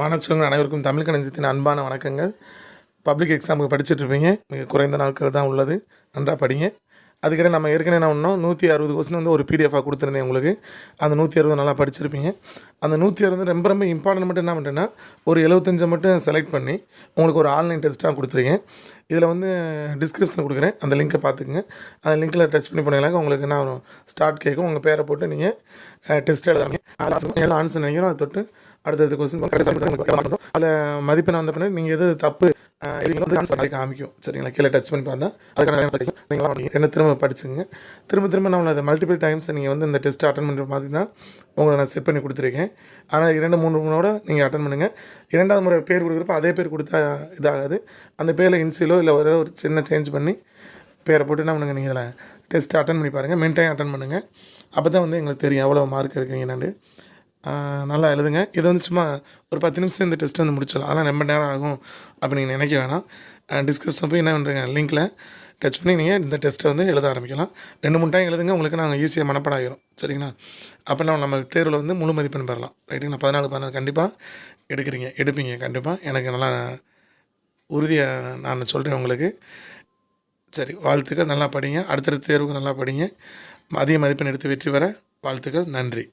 மாணவர்கள் அனைவருக்கும் தமிழ் கணிதத்தின் அன்பான வணக்கங்கள். பப்ளிக் எக்ஸாமுக்கு படிச்சுட்ருப்பீங்க மிக குறைந்த நாட்கள் தான் உள்ளது. நன்றாக படிங்க. அதுக்கிட்ட நம்ம ஏற்கனவே என்ன ஒன்றும் நூற்றி அறுபது கொஸ்டின் வந்து ஒரு பிடிஎஃபாக கொடுத்துருந்தேன் உங்களுக்கு. அந்த நூற்றி அறுபது நல்லா படிச்சிருப்பீங்க. அந்த நூற்றி அறுபது ரொம்ப ரொம்ப இம்பார்ட்டன்ட் மட்டும் என்ன பண்ணுறேன்னா ஒரு எழுபத்தஞ்சை மட்டும் செலக்ட் பண்ணி உங்களுக்கு ஒரு ஆன்லைன் டெஸ்ட்டாக கொடுத்துருக்கேன். இதில் வந்து டிஸ்கிரிப்ஷன் கொடுக்குறேன். அந்த லிங்க்கை பார்த்துக்குங்க. அந்த லிங்க்கில் டச் பண்ணி போனீங்கன்னாக்க உங்களுக்கு என்ன ஸ்டார்ட் கேட்கும். உங்கள் பேரை போட்டு நீங்கள் டெஸ்ட் எழுதாங்க அதில் ஆன்சர் நினைக்கிறோம். அதை தொட்டு அடுத்தடுத்த கொஸ்டின் அதில் மதிப்பெண் வந்த பின்னாடி நீங்கள் எது தப்பு வந்து ஆன்சர் அதை காமிக்கும். சரிங்களா? கீழே டச் பண்ணி பார்த்தா அதுக்கான கிடைக்கும். நீங்கள் என்ன திரும்ப படிச்சுங்க. திரும்ப திரும்ப நான் அதை மல்டிபிள் டைம்ஸ் நீங்கள் வந்து இந்த டெஸ்ட் அட்டன் பண்ணுற மாதிரி தான் உங்களை நான் செட் பண்ணி கொடுத்துருக்கேன். ஆனால் இரண்டு மூணு முறையோட நீங்கள் அட்டன் பண்ணுங்கள் இரண்டாவது முறை பேர் கொடுக்குறப்ப அதே பேர் கொடுத்தா இதாகாது. அந்த பேரில் இன்சிலோ இல்லை ஏதோ ஒரு சின்ன சேஞ்ச் பண்ணி பேரை போட்டு என்ன பண்ணுங்க? நீங்கள் இதில் டெஸ்ட் அட்டன் பண்ணி பாருங்கள் மென் டைம் அட்டன் பண்ணுங்கள் அப்போ தான் வந்து எங்களுக்கு தெரியும் எவ்வளோ மார்க் இருக்கீங்கன்னு நல்லா எழுதுங்க. இது வந்து சும்மா ஒரு பத்து நிமிஷம் இந்த டெஸ்ட் வந்து முடிச்சிடலாம். அதெல்லாம் ரொம்ப நேரம் ஆகும் அப்படி நீங்கள் நினைக்க வேணாம். டிஸ்கிரிப்ஷன் போய் என்ன பண்ணுறீங்க லிங்க்கில் டச் பண்ணி நீங்கள் இந்த டெஸ்ட்டை வந்து எழுத ஆரம்பிக்கலாம். ரெண்டு மூணு டைம் எழுதுங்க. உங்களுக்கு நாங்கள் ஈஸியாக மனப்பாடம் சரிங்களா? அப்போ நம்ம நம்ம தேர்வில் வந்து முழு மதிப்பெண் பெறலாம். ரைட்டுங்களா பதினாலு பதினாறு கண்டிப்பாக எடுக்கிறீங்க. எடுப்பீங்க கண்டிப்பாக எனக்கு நல்லா உறுதியாக நான் சொல்கிறேன் உங்களுக்கு. சரி வாழ்த்துக்கள். நல்லா படிங்க. அடுத்தடுத்த தேர்வுக்கு நல்லா படிங்க. அதிக மதிப்பெண் எடுத்து வெற்றி பெற வாழ்த்துக்கள். நன்றி.